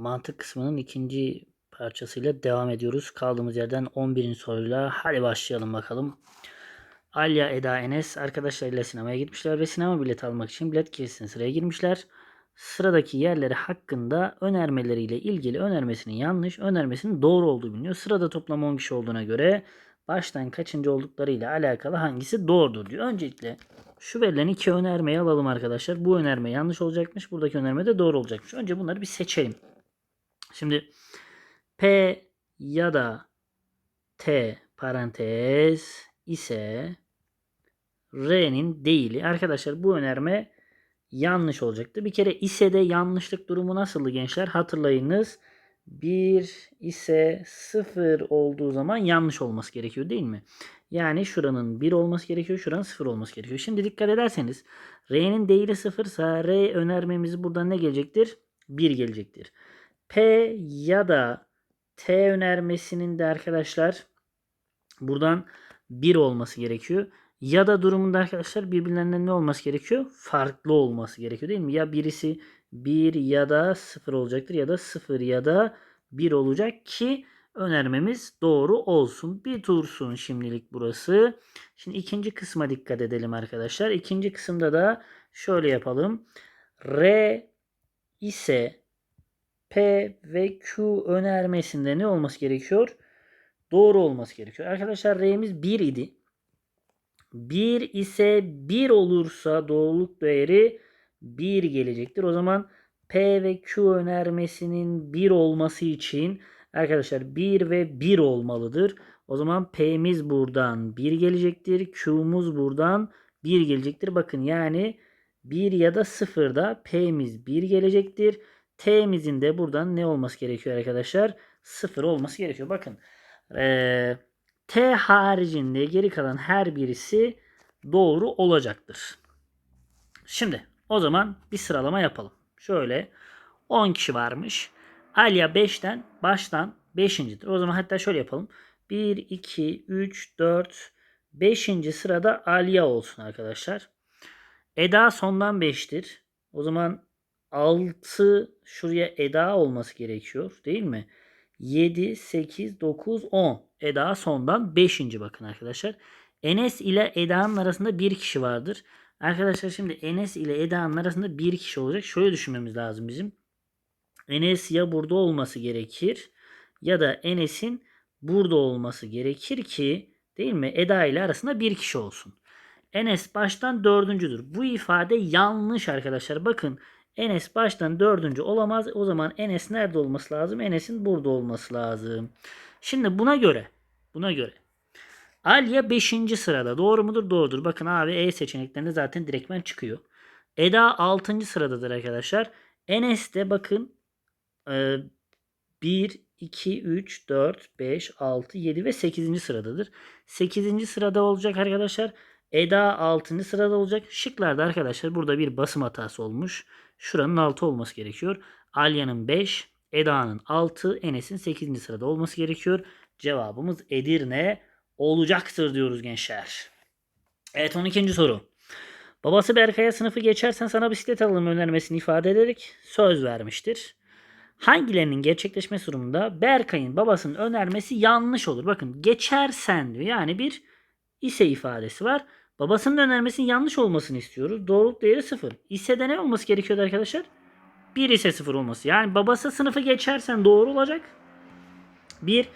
mantık kısmının ikinci parçasıyla devam ediyoruz. Kaldığımız yerden 11. soruyla hadi başlayalım bakalım. Alya, Eda, Enes arkadaşlarıyla sinemaya gitmişler ve sinema bileti almak için bilet kilisine sıraya girmişler. Sıradaki yerleri hakkında önermeleriyle ilgili önermesinin yanlış, önermesinin doğru olduğu biliniyor. Sırada toplam 10 kişi olduğuna göre baştan kaçıncı olduklarıyla alakalı hangisi doğrudur diyor. Öncelikle şu verilen iki önermeyi alalım arkadaşlar. Bu önerme yanlış olacakmış. Buradaki önerme de doğru olacakmış. Önce bunları bir seçelim. Şimdi P ya da T parantez ise R'nin değili. Arkadaşlar bu önerme yanlış olacaktı. Bir kere ise de yanlışlık durumu nasıldı gençler? Hatırlayınız. 1 ise 0 olduğu zaman yanlış olması gerekiyor değil mi? Yani şuranın 1 olması gerekiyor, şuranın 0 olması gerekiyor. Şimdi dikkat ederseniz R'nin değili 0 ise R önermemiz buradan ne gelecektir? 1 gelecektir. P ya da T önermesinin de arkadaşlar buradan 1 olması gerekiyor. Ya da durumunda arkadaşlar birbirlerinden ne olması gerekiyor? Farklı olması gerekiyor değil mi? Ya birisi 1 ya da 0 olacaktır ya da 0 ya da 1 olacak ki önermemiz doğru olsun. Bir tursun şimdilik burası. Şimdi ikinci kısma dikkat edelim arkadaşlar. İkinci kısımda da şöyle yapalım. R ise P ve Q önermesinde ne olması gerekiyor? Doğru olması gerekiyor. Arkadaşlar R'miz 1 idi. 1 ise 1 olursa doğruluk değeri 1 gelecektir. O zaman P ve Q önermesinin 1 olması için arkadaşlar 1 ve 1 olmalıdır. O zaman P'miz buradan 1 gelecektir. Q'muz buradan 1 gelecektir. Bakın yani 1 ya da 0'da P'miz 1 gelecektir. T'mizin de buradan ne olması gerekiyor arkadaşlar? 0 olması gerekiyor. Bakın. Ee, T haricinde geri kalan her birisi doğru olacaktır. Şimdi o zaman bir sıralama yapalım. Şöyle 10 kişi varmış. Alya 5'ten baştan 5.dir. O zaman hatta şöyle yapalım. 1, 2, 3, 4, 5. sırada Alya olsun arkadaşlar. Eda sondan 5'tir. O zaman 6 şuraya Eda olması gerekiyor değil mi? 7, 8, 9, 10. Eda sondan 5. bakın arkadaşlar. Enes ile Eda'nın arasında bir kişi vardır. Arkadaşlar şimdi Enes ile Eda'nın arasında bir kişi olacak. Şöyle düşünmemiz lazım bizim. Enes ya burada olması gerekir ya da Enes'in burada olması gerekir ki değil mi? Eda ile arasında bir kişi olsun. Enes baştan dördüncüdür. Bu ifade yanlış arkadaşlar. Bakın Enes baştan dördüncü olamaz. O zaman Enes nerede olması lazım? Enes'in burada olması lazım. Şimdi buna göre buna göre Alya 5. sırada. Doğru mudur? Doğrudur. Bakın A ve E seçeneklerinde zaten direktmen çıkıyor. Eda 6. sıradadır arkadaşlar. Enes de bakın 1, 2, 3, 4, 5, 6, 7 ve 8. sıradadır. 8. sırada olacak arkadaşlar. Eda 6. sırada olacak. Şıklarda arkadaşlar burada bir basım hatası olmuş. Şuranın 6 olması gerekiyor. Alya'nın 5, Eda'nın 6, Enes'in 8. sırada olması gerekiyor. Cevabımız Edirne olacaktır diyoruz gençler. Evet 12. soru. Babası Berkay'a sınıfı geçersen sana bisiklet alırım önermesini ifade ederek söz vermiştir. Hangilerinin gerçekleşmesi durumunda Berkay'ın babasının önermesi yanlış olur. Bakın geçersen diyor. Yani bir ise ifadesi var. Babasının önermesinin yanlış olmasını istiyoruz. Doğruluk değeri 0. İse de ne olması gerekiyordu arkadaşlar? 1 ise 0 olması. Yani babası sınıfı geçersen doğru olacak. 1.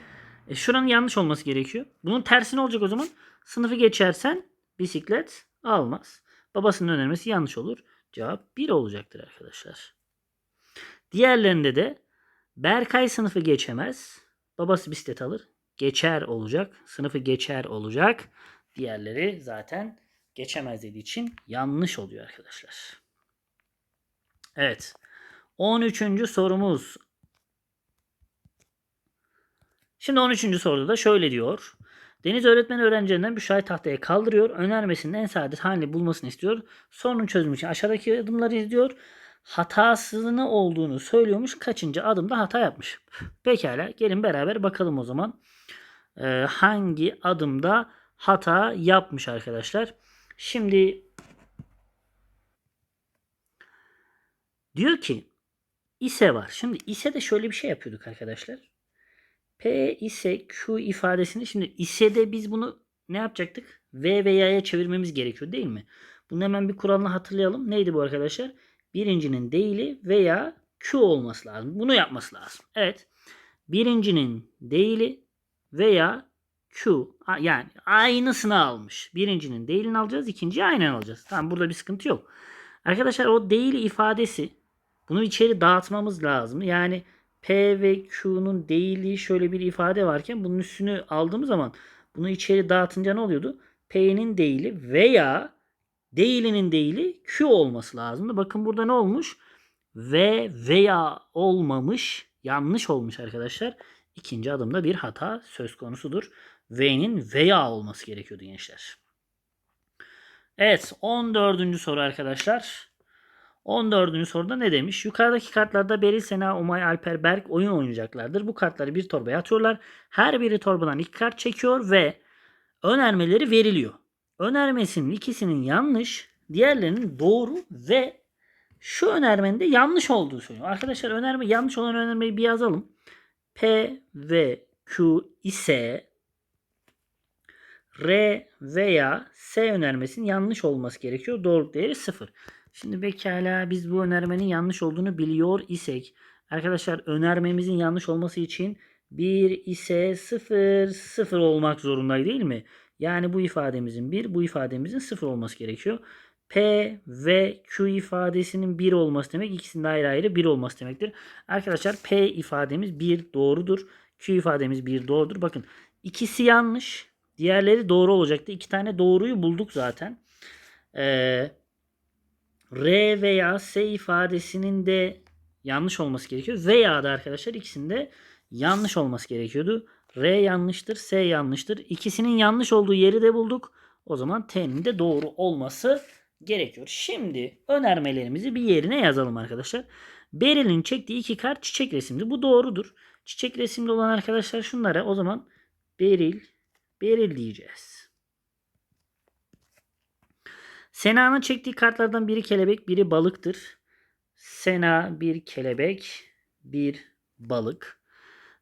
E şuranın yanlış olması gerekiyor. Bunun tersi ne olacak o zaman? Sınıfı geçersen bisiklet almaz. Babasının önermesi yanlış olur. Cevap 1 olacaktır arkadaşlar. Diğerlerinde de Berkay sınıfı geçemez. Babası bisiklet alır. Geçer olacak. Sınıfı geçer olacak. Diğerleri zaten geçemez dediği için yanlış oluyor arkadaşlar. Evet. 13. sorumuz. Şimdi 13. soruda da şöyle diyor. Deniz öğretmen öğrencilerinden Büşra'yı tahtaya kaldırıyor. Önermesinin en saadet halini bulmasını istiyor. Sorunun çözümü için aşağıdaki adımları izliyor. Hatasını olduğunu söylüyormuş. Kaçıncı adımda hata yapmış. Pekala gelin beraber bakalım o zaman. Ee, hangi adımda hata yapmış arkadaşlar. Şimdi diyor ki ise var. Şimdi ise de şöyle bir şey yapıyorduk arkadaşlar. P ise Q ifadesini şimdi ise de biz bunu ne yapacaktık? V ve Y'ye çevirmemiz gerekiyor değil mi? Bunu hemen bir kuralını hatırlayalım. Neydi bu arkadaşlar? Birincinin değili veya Q olması lazım. Bunu yapması lazım. Evet. Birincinin değili veya Q yani aynısını almış. Birincinin değilini alacağız. ikinciyi aynen alacağız. Tamam burada bir sıkıntı yok. Arkadaşlar o değil ifadesi bunu içeri dağıtmamız lazım. Yani P ve Q'nun değili şöyle bir ifade varken bunun üstünü aldığımız zaman bunu içeri dağıtınca ne oluyordu? P'nin değili veya değilinin değili Q olması lazımdı. Bakın burada ne olmuş? Ve veya olmamış. Yanlış olmuş arkadaşlar. İkinci adımda bir hata söz konusudur. V'nin veya olması gerekiyordu gençler. Evet 14. soru arkadaşlar. 14. soruda ne demiş? Yukarıdaki kartlarda Beril, Sena, Umay, Alper, Berk oyun oynayacaklardır. Bu kartları bir torbaya atıyorlar. Her biri torbadan iki kart çekiyor ve önermeleri veriliyor. Önermesinin ikisinin yanlış, diğerlerinin doğru ve şu önermenin de yanlış olduğu söylüyor. Arkadaşlar önerme yanlış olan önermeyi bir yazalım. P ve Q ise R veya S önermesinin yanlış olması gerekiyor. Doğruluk değeri 0. Şimdi pekala biz bu önermenin yanlış olduğunu biliyor isek arkadaşlar önermemizin yanlış olması için 1 ise 0 0 olmak zorundaydı değil mi? Yani bu ifademizin 1 bu ifademizin 0 olması gerekiyor. P ve Q ifadesinin 1 olması demek ikisinin ayrı ayrı 1 olması demektir. Arkadaşlar P ifademiz 1 doğrudur. Q ifademiz 1 doğrudur. Bakın ikisi yanlış. Diğerleri doğru olacaktı. İki tane doğruyu bulduk zaten. Ee, R veya S ifadesinin de yanlış olması gerekiyor. Veya da arkadaşlar ikisinde yanlış olması gerekiyordu. R yanlıştır, S yanlıştır. İkisinin yanlış olduğu yeri de bulduk. O zaman T'nin de doğru olması gerekiyor. Şimdi önermelerimizi bir yerine yazalım arkadaşlar. Beril'in çektiği iki kart çiçek resimli. Bu doğrudur. Çiçek resimli olan arkadaşlar şunlara o zaman Beril, Beril diyeceğiz. Sena'nın çektiği kartlardan biri kelebek, biri balıktır. Sena bir kelebek, bir balık.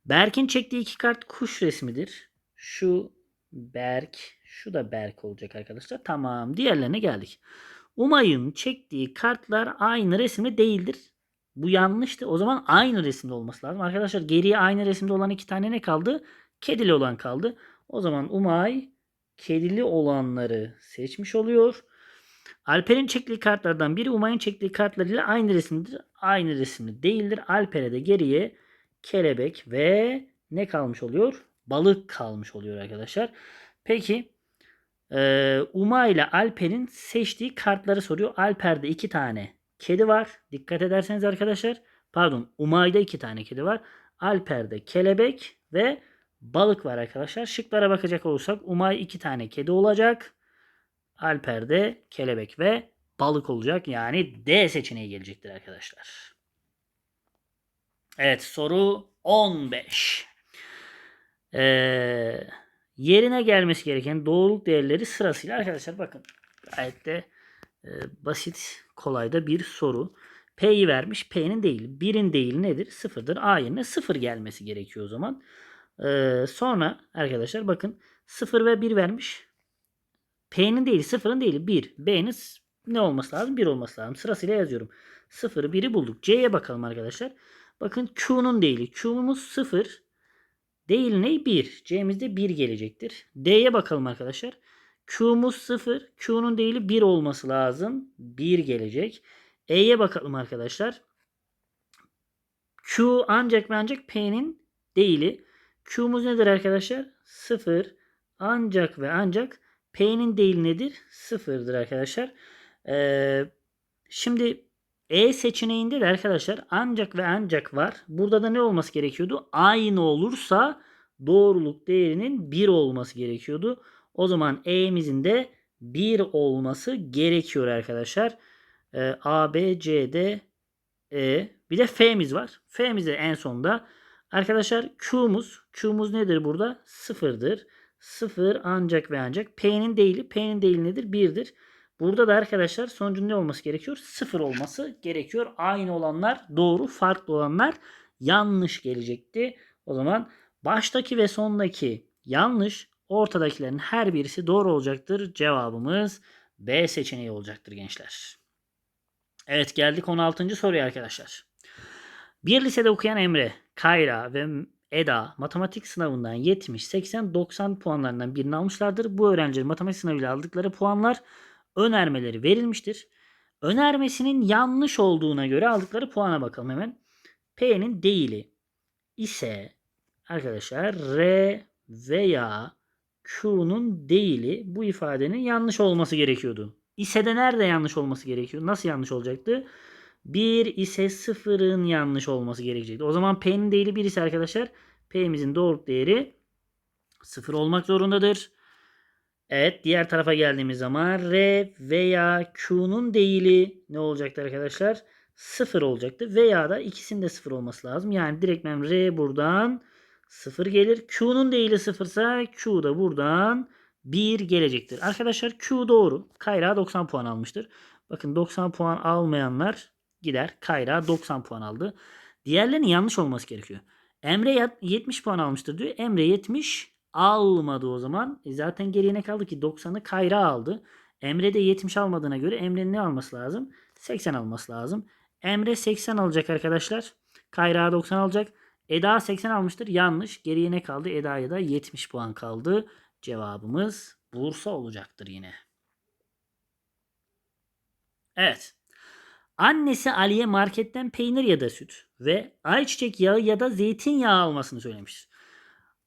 Berk'in çektiği iki kart kuş resmidir. Şu Berk, şu da Berk olacak arkadaşlar. Tamam, diğerlerine geldik. Umay'ın çektiği kartlar aynı resimde değildir. Bu yanlıştı. O zaman aynı resimde olması lazım. Arkadaşlar geriye aynı resimde olan iki tane ne kaldı? Kedili olan kaldı. O zaman Umay kedili olanları seçmiş oluyor. Alper'in çektiği kartlardan biri Umay'ın çektiği kartlarıyla aynı resimdir. Aynı resimli değildir. Alper'e de geriye kelebek ve ne kalmış oluyor? Balık kalmış oluyor arkadaşlar. Peki e, Umay ile Alper'in seçtiği kartları soruyor. Alper'de iki tane kedi var. Dikkat ederseniz arkadaşlar. Pardon Umay'da iki tane kedi var. Alper'de kelebek ve balık var arkadaşlar. Şıklara bakacak olursak Umay iki tane kedi olacak. Alper'de kelebek ve balık olacak. Yani D seçeneği gelecektir arkadaşlar. Evet soru 15. Ee, yerine gelmesi gereken doğruluk değerleri sırasıyla arkadaşlar bakın gayet de e, basit kolay da bir soru. P'yi vermiş. P'nin değil. 1'in değil nedir? Sıfırdır. A yerine 0 gelmesi gerekiyor o zaman. Ee, sonra arkadaşlar bakın 0 ve 1 vermiş. P'nin değil, sıfırın değil. 1. B'nin ne olması lazım? 1 olması lazım. Sırasıyla yazıyorum. 0'ı 1'i bulduk. C'ye bakalım arkadaşlar. Bakın Q'nun değili. Q'muz 0. Değil ne? 1. C'mizde 1 gelecektir. D'ye bakalım arkadaşlar. Q'muz 0. Q'nun değili 1 olması lazım. 1 gelecek. E'ye bakalım arkadaşlar. Q ancak ve ancak P'nin değili. Q'muz nedir arkadaşlar? 0. Ancak ve ancak P'nin değil nedir? Sıfırdır arkadaşlar. Ee, şimdi E seçeneğinde de arkadaşlar ancak ve ancak var. Burada da ne olması gerekiyordu? Aynı olursa doğruluk değerinin 1 olması gerekiyordu. O zaman E'mizin de 1 olması gerekiyor arkadaşlar. Ee, A, B, C, D, E. Bir de F'miz var. F'miz de en sonda. Arkadaşlar Q'muz. Q'muz nedir burada? Sıfırdır. 0 ancak ve ancak P'nin değili. P'nin değili nedir? 1'dir. Burada da arkadaşlar sonucun ne olması gerekiyor? Sıfır olması gerekiyor. Aynı olanlar doğru, farklı olanlar yanlış gelecekti. O zaman baştaki ve sondaki yanlış, ortadakilerin her birisi doğru olacaktır. Cevabımız B seçeneği olacaktır gençler. Evet geldik 16. soruya arkadaşlar. Bir lisede okuyan Emre, Kayra ve Eda matematik sınavından 70, 80, 90 puanlarından birini almışlardır. Bu öğrencilerin matematik sınavıyla aldıkları puanlar önermeleri verilmiştir. Önermesinin yanlış olduğuna göre aldıkları puana bakalım hemen. P'nin değili ise arkadaşlar R veya Q'nun değili bu ifadenin yanlış olması gerekiyordu. İse de nerede yanlış olması gerekiyor? Nasıl yanlış olacaktı? 1 ise 0'ın yanlış olması gerekecekti. O zaman P'nin değili 1 ise arkadaşlar P'mizin doğruluk değeri 0 olmak zorundadır. Evet diğer tarafa geldiğimiz zaman R veya Q'nun değili ne olacaktı arkadaşlar? 0 olacaktı. Veya da ikisinin de 0 olması lazım. Yani direktmen R buradan 0 gelir. Q'nun değili 0 ise Q da buradan 1 gelecektir. Arkadaşlar Q doğru. Kayra 90 puan almıştır. Bakın 90 puan almayanlar gider. Kayra 90 puan aldı. Diğerlerinin yanlış olması gerekiyor. Emre 70 puan almıştır diyor. Emre 70 almadı o zaman. E zaten geriye ne kaldı ki? 90'ı Kayra aldı. Emre de 70 almadığına göre Emre'nin ne alması lazım? 80 alması lazım. Emre 80 alacak arkadaşlar. Kayra 90 alacak. Eda 80 almıştır. Yanlış. Geriye ne kaldı? Eda'ya da 70 puan kaldı. Cevabımız Bursa olacaktır yine. Evet. Annesi Ali'ye marketten peynir ya da süt ve ayçiçek yağı ya da zeytinyağı almasını söylemiştir.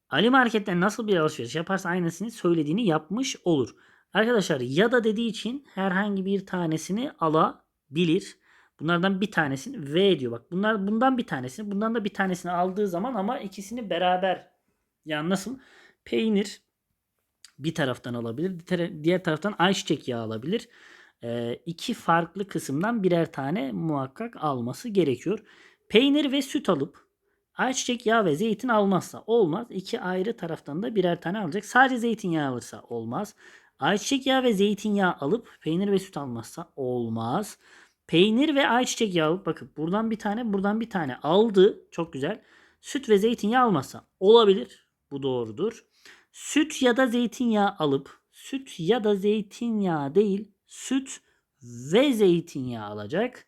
Ali marketten nasıl bir alışveriş yaparsa aynısını söylediğini yapmış olur. Arkadaşlar ya da dediği için herhangi bir tanesini alabilir. Bunlardan bir tanesini V diyor. Bak bunlar bundan bir tanesini, bundan da bir tanesini aldığı zaman ama ikisini beraber yani nasıl? Peynir bir taraftan alabilir. Diğer taraftan ayçiçek yağı alabilir. İki farklı kısımdan birer tane muhakkak alması gerekiyor. Peynir ve süt alıp ayçiçek yağı ve zeytin almazsa olmaz. İki ayrı taraftan da birer tane alacak. Sadece zeytinyağı alırsa olmaz. Ayçiçek yağı ve zeytinyağı alıp peynir ve süt almazsa olmaz. Peynir ve ayçiçek yağı bakın buradan bir tane buradan bir tane aldı. Çok güzel. Süt ve zeytinyağı almazsa olabilir. Bu doğrudur. Süt ya da zeytinyağı alıp süt ya da zeytinyağı değil süt ve zeytinyağı alacak.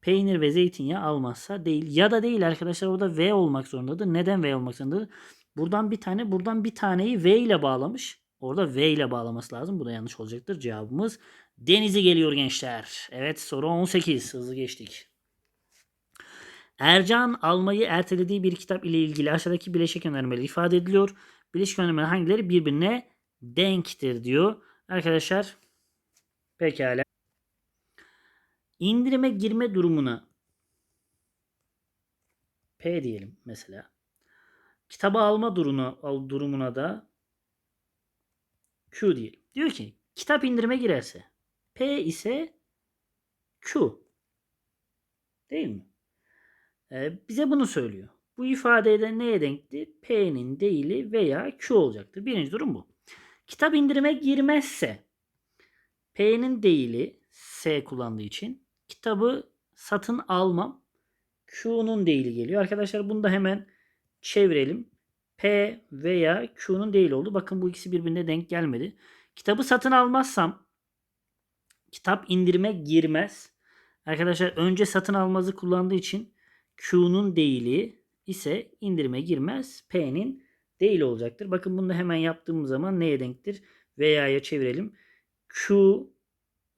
Peynir ve zeytinyağı almazsa değil. Ya da değil arkadaşlar orada V olmak zorundadır. Neden V olmak zorundadır? Buradan bir tane buradan bir taneyi V ile bağlamış. Orada V ile bağlaması lazım. Bu da yanlış olacaktır. Cevabımız Deniz'i geliyor gençler. Evet soru 18. Hızlı geçtik. Ercan almayı ertelediği bir kitap ile ilgili aşağıdaki bileşik önermeleri ifade ediliyor. Bileşik önermeler hangileri birbirine denktir diyor. Arkadaşlar pekala. İndirime girme durumuna P diyelim mesela. Kitabı alma durumuna, durumuna da Q diyelim. Diyor ki kitap indirime girerse P ise Q. Değil mi? Ee, bize bunu söylüyor. Bu ifadede neye denkti? P'nin değili veya Q olacaktır. Birinci durum bu. Kitap indirime girmezse P'nin değili S kullandığı için kitabı satın almam. Q'nun değili geliyor. Arkadaşlar bunu da hemen çevirelim. P veya Q'nun değili oldu. Bakın bu ikisi birbirine denk gelmedi. Kitabı satın almazsam kitap indirime girmez. Arkadaşlar önce satın almazı kullandığı için Q'nun değili ise indirime girmez. P'nin değil olacaktır. Bakın bunu da hemen yaptığımız zaman neye denktir? Veya'ya çevirelim. Q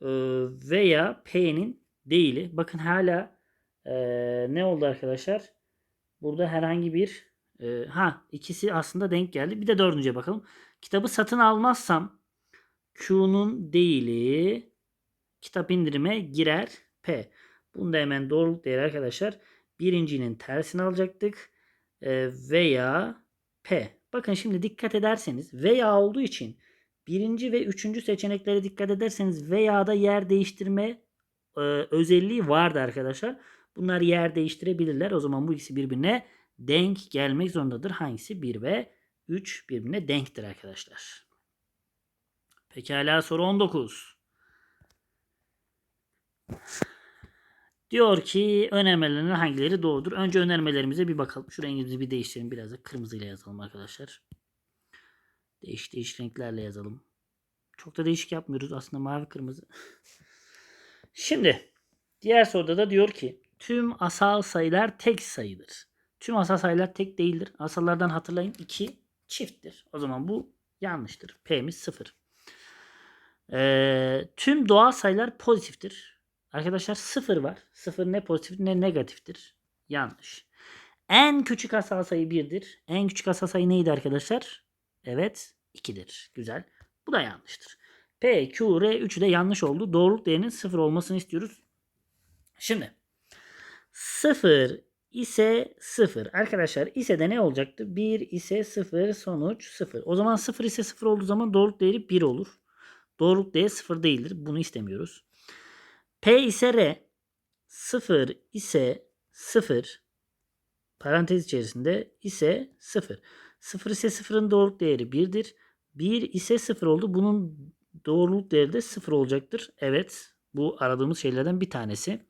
e, veya P'nin değili. Bakın hala e, ne oldu arkadaşlar? Burada herhangi bir e, ha ikisi aslında denk geldi. Bir de dördüncüye bakalım. Kitabı satın almazsam Q'nun değili kitap indirime girer P. Bunu da hemen doğruluk değeri arkadaşlar. Birincinin tersini alacaktık. E, veya P. Bakın şimdi dikkat ederseniz veya olduğu için birinci ve üçüncü seçeneklere dikkat ederseniz veya da yer değiştirme e, özelliği vardı arkadaşlar. Bunlar yer değiştirebilirler. O zaman bu ikisi birbirine denk gelmek zorundadır. Hangisi? 1 ve 3 birbirine denktir arkadaşlar. Pekala soru 19. Diyor ki önermelerinden hangileri doğrudur? Önce önermelerimize bir bakalım. Şu rengimizi bir değiştirelim. Biraz da kırmızıyla yazalım arkadaşlar. Değiş değiş renklerle yazalım. Çok da değişik yapmıyoruz aslında mavi kırmızı. Şimdi diğer soruda da diyor ki tüm asal sayılar tek sayıdır. Tüm asal sayılar tek değildir. Asallardan hatırlayın 2 çifttir. O zaman bu yanlıştır. P'miz 0. Ee, tüm doğal sayılar pozitiftir. Arkadaşlar 0 var. 0 ne pozitif ne negatiftir. Yanlış. En küçük asal sayı 1'dir. En küçük asal sayı neydi arkadaşlar? Evet 2'dir. Güzel. Bu da yanlıştır. P, Q, R üçü de yanlış oldu. Doğruluk değerinin 0 olmasını istiyoruz. Şimdi 0 ise 0. Arkadaşlar ise de ne olacaktı? 1 ise 0 sonuç 0. O zaman 0 ise 0 olduğu zaman doğruluk değeri 1 olur. Doğruluk değeri 0 değildir. Bunu istemiyoruz. P ise R 0 ise 0 parantez içerisinde ise 0. 0 ise 0'ın doğruluk değeri 1'dir. 1 ise 0 oldu. Bunun doğruluk değeri de 0 olacaktır. Evet. Bu aradığımız şeylerden bir tanesi.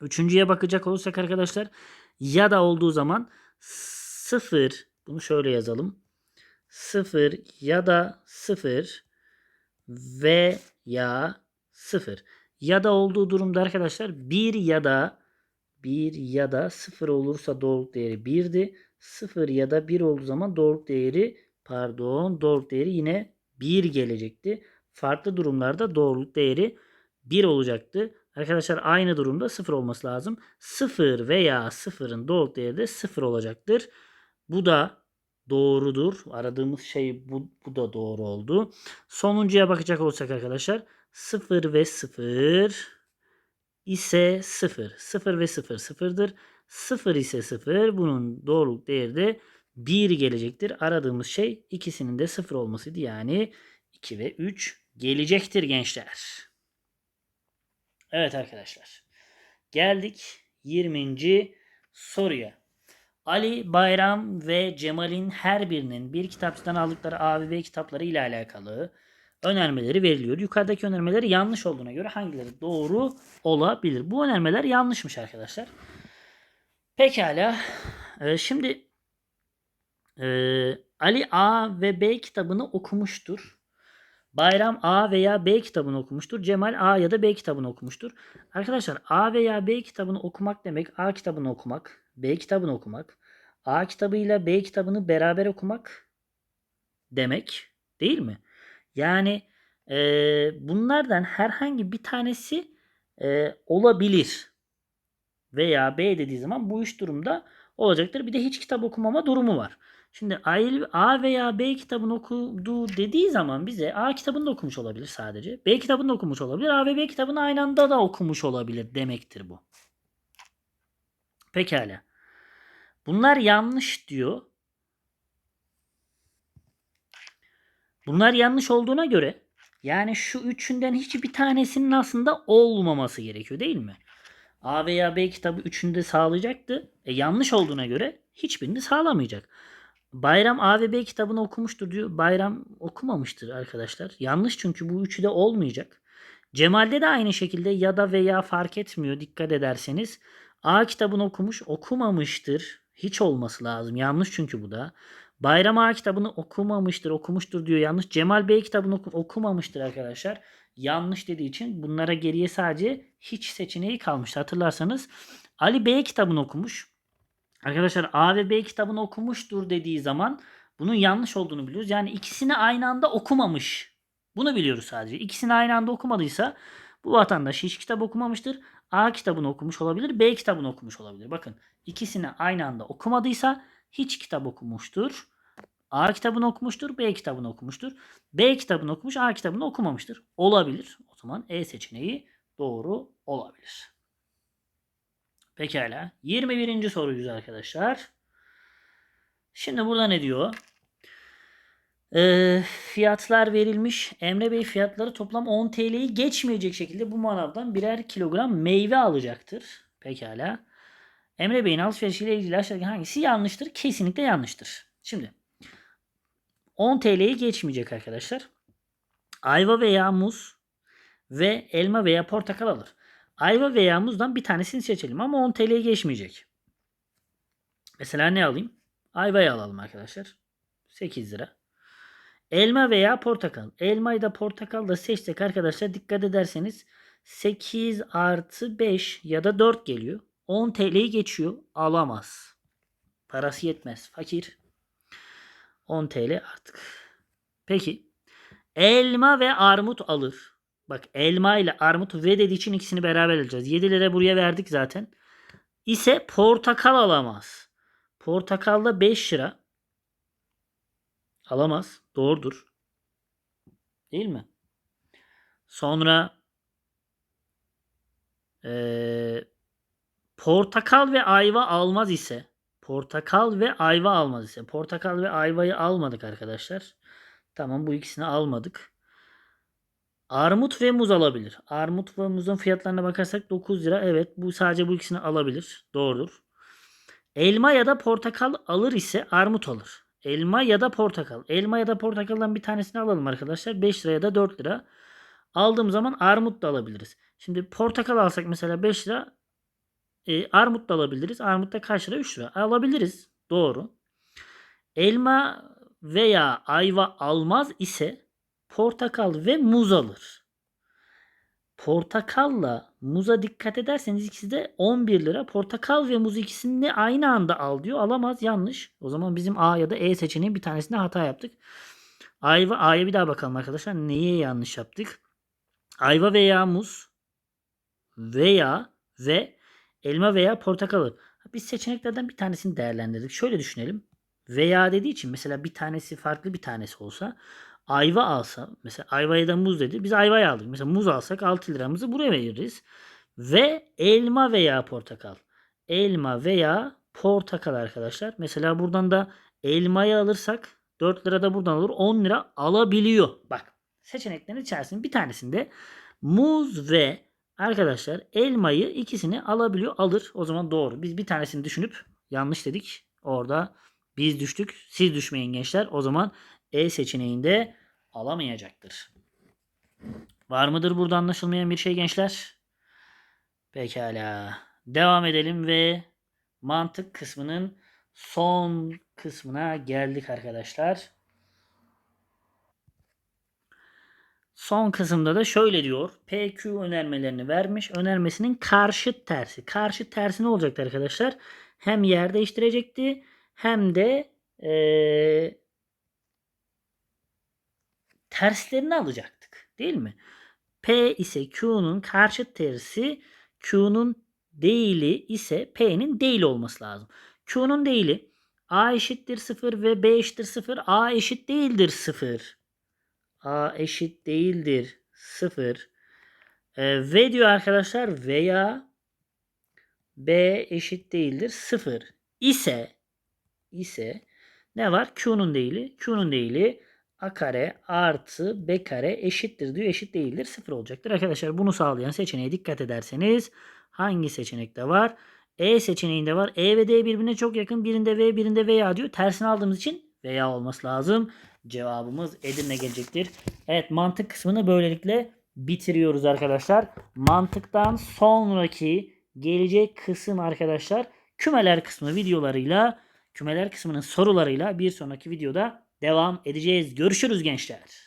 Üçüncüye bakacak olursak arkadaşlar ya da olduğu zaman 0 bunu şöyle yazalım. 0 ya da 0 veya 0. Ya da olduğu durumda arkadaşlar 1 ya da 1 ya da 0 olursa doğruluk değeri 1'di. 0 ya da 1 olduğu zaman doğruluk değeri pardon doğruluk değeri yine 1 gelecekti. Farklı durumlarda doğruluk değeri 1 olacaktı. Arkadaşlar aynı durumda 0 olması lazım. 0 veya 0'ın doğruluk değeri de 0 olacaktır. Bu da doğrudur. Aradığımız şey bu, bu da doğru oldu. Sonuncuya bakacak olursak arkadaşlar 0 ve 0 ise 0. 0 ve 0 sıfırdır. 0 ise 0 bunun doğruluk değeri de 1 gelecektir. Aradığımız şey ikisinin de 0 olmasıydı. Yani 2 ve 3 gelecektir gençler. Evet arkadaşlar. Geldik 20. soruya. Ali, Bayram ve Cemal'in her birinin bir kitapçıdan aldıkları A ve B kitapları ile alakalı önermeleri veriliyor. Yukarıdaki önermeler yanlış olduğuna göre hangileri doğru olabilir? Bu önermeler yanlışmış arkadaşlar. Pekala. Ee, şimdi e, Ali A ve B kitabını okumuştur. Bayram A veya B kitabını okumuştur. Cemal A ya da B kitabını okumuştur. Arkadaşlar A veya B kitabını okumak demek A kitabını okumak, B kitabını okumak, A kitabıyla B kitabını beraber okumak demek değil mi? Yani e, bunlardan herhangi bir tanesi e, olabilir. Veya B dediği zaman bu üç durumda olacaktır. Bir de hiç kitap okumama durumu var. Şimdi A veya B kitabını okudu dediği zaman bize A kitabını da okumuş olabilir sadece. B kitabını da okumuş olabilir. A ve B kitabını aynı anda da okumuş olabilir demektir bu. Pekala. Bunlar yanlış diyor. Bunlar yanlış olduğuna göre yani şu üçünden hiçbir tanesinin aslında olmaması gerekiyor değil mi? A veya B kitabı üçünü de sağlayacaktı. E yanlış olduğuna göre hiçbirini sağlamayacak. Bayram A ve B kitabını okumuştur diyor. Bayram okumamıştır arkadaşlar. Yanlış çünkü bu üçü de olmayacak. Cemal'de de aynı şekilde ya da veya fark etmiyor dikkat ederseniz. A kitabını okumuş okumamıştır. Hiç olması lazım. Yanlış çünkü bu da. Bayram A kitabını okumamıştır, okumuştur diyor yanlış. Cemal Bey kitabını oku- okumamıştır arkadaşlar. Yanlış dediği için bunlara geriye sadece hiç seçeneği kalmıştı. Hatırlarsanız Ali B kitabını okumuş. Arkadaşlar A ve B kitabını okumuştur dediği zaman bunun yanlış olduğunu biliyoruz. Yani ikisini aynı anda okumamış. Bunu biliyoruz sadece. İkisini aynı anda okumadıysa bu vatandaş hiç kitap okumamıştır. A kitabını okumuş olabilir, B kitabını okumuş olabilir. Bakın ikisini aynı anda okumadıysa hiç kitap okumuştur. A kitabını okumuştur, B kitabını okumuştur. B kitabını okumuş, A kitabını okumamıştır. Olabilir. O zaman E seçeneği doğru olabilir. Pekala. 21. soruyuz arkadaşlar. Şimdi burada ne diyor? Ee, fiyatlar verilmiş. Emre Bey fiyatları toplam 10 TL'yi geçmeyecek şekilde bu manavdan birer kilogram meyve alacaktır. Pekala. Emre Bey'in alışverişiyle ilgili aşağıdaki hangisi yanlıştır? Kesinlikle yanlıştır. Şimdi 10 TL'yi geçmeyecek arkadaşlar. Ayva veya muz ve elma veya portakal alır. Ayva veya muzdan bir tanesini seçelim ama 10 TL'ye geçmeyecek. Mesela ne alayım? Ayvayı alalım arkadaşlar. 8 lira. Elma veya portakal. Elmayı da portakal da seçtik arkadaşlar. Dikkat ederseniz 8 artı 5 ya da 4 geliyor. 10 TL'yi geçiyor. Alamaz. Parası yetmez. Fakir. 10 TL artık. Peki. Elma ve armut alır. Bak elma ile armut ve dediği için ikisini beraber alacağız. 7 lira buraya verdik zaten. İse portakal alamaz. Portakalda 5 lira. Alamaz. Doğrudur. Değil mi? Sonra eee, portakal ve ayva almaz ise portakal ve ayva almaz ise portakal ve ayvayı almadık arkadaşlar. Tamam bu ikisini almadık. Armut ve muz alabilir. Armut ve muzun fiyatlarına bakarsak 9 lira. Evet bu sadece bu ikisini alabilir. Doğrudur. Elma ya da portakal alır ise armut alır. Elma ya da portakal. Elma ya da portakaldan bir tanesini alalım arkadaşlar. 5 lira ya da 4 lira. Aldığım zaman armut da alabiliriz. Şimdi portakal alsak mesela 5 lira. E, armut da alabiliriz. Armut da kaç lira? 3 lira. Alabiliriz. Doğru. Elma veya ayva almaz ise portakal ve muz alır. Portakalla muza dikkat ederseniz ikisi de 11 lira. Portakal ve muz ikisini aynı anda al diyor. Alamaz yanlış. O zaman bizim A ya da E seçeneği bir tanesinde hata yaptık. Ayva A'ya bir daha bakalım arkadaşlar. Neye yanlış yaptık? Ayva veya muz veya ve elma veya portakal alır. Biz seçeneklerden bir tanesini değerlendirdik. Şöyle düşünelim. Veya dediği için mesela bir tanesi farklı bir tanesi olsa ayva alsa mesela ayvaya da muz dedi. Biz ayvayı aldık. Mesela muz alsak 6 liramızı buraya veririz. Ve elma veya portakal. Elma veya portakal arkadaşlar. Mesela buradan da elmayı alırsak 4 lira da buradan olur. 10 lira alabiliyor. Bak seçeneklerin içerisinde bir tanesinde muz ve arkadaşlar elmayı ikisini alabiliyor. Alır. O zaman doğru. Biz bir tanesini düşünüp yanlış dedik. Orada biz düştük. Siz düşmeyin gençler. O zaman E seçeneğinde alamayacaktır. Var mıdır burada anlaşılmayan bir şey gençler? Pekala. Devam edelim ve mantık kısmının son kısmına geldik arkadaşlar. Son kısımda da şöyle diyor. PQ önermelerini vermiş. Önermesinin karşıt tersi. Karşıt tersi ne olacaktı arkadaşlar? Hem yer değiştirecekti hem de eee terslerini alacaktık. Değil mi? P ise Q'nun karşıt tersi Q'nun değili ise P'nin değil olması lazım. Q'nun değili A eşittir 0 ve B eşittir 0. A eşit değildir 0. A eşit değildir 0. Ee, ve diyor arkadaşlar veya B eşit değildir 0 ise ise ne var? Q'nun değili. Q'nun değili A kare artı B kare eşittir diyor. Eşit değildir. 0 olacaktır. Arkadaşlar bunu sağlayan seçeneğe dikkat ederseniz hangi seçenekte var? E seçeneğinde var. E ve D birbirine çok yakın. Birinde V birinde veya diyor. Tersini aldığımız için veya olması lazım. Cevabımız Edirne gelecektir. Evet mantık kısmını böylelikle bitiriyoruz arkadaşlar. Mantıktan sonraki gelecek kısım arkadaşlar kümeler kısmı videolarıyla kümeler kısmının sorularıyla bir sonraki videoda devam edeceğiz. Görüşürüz gençler.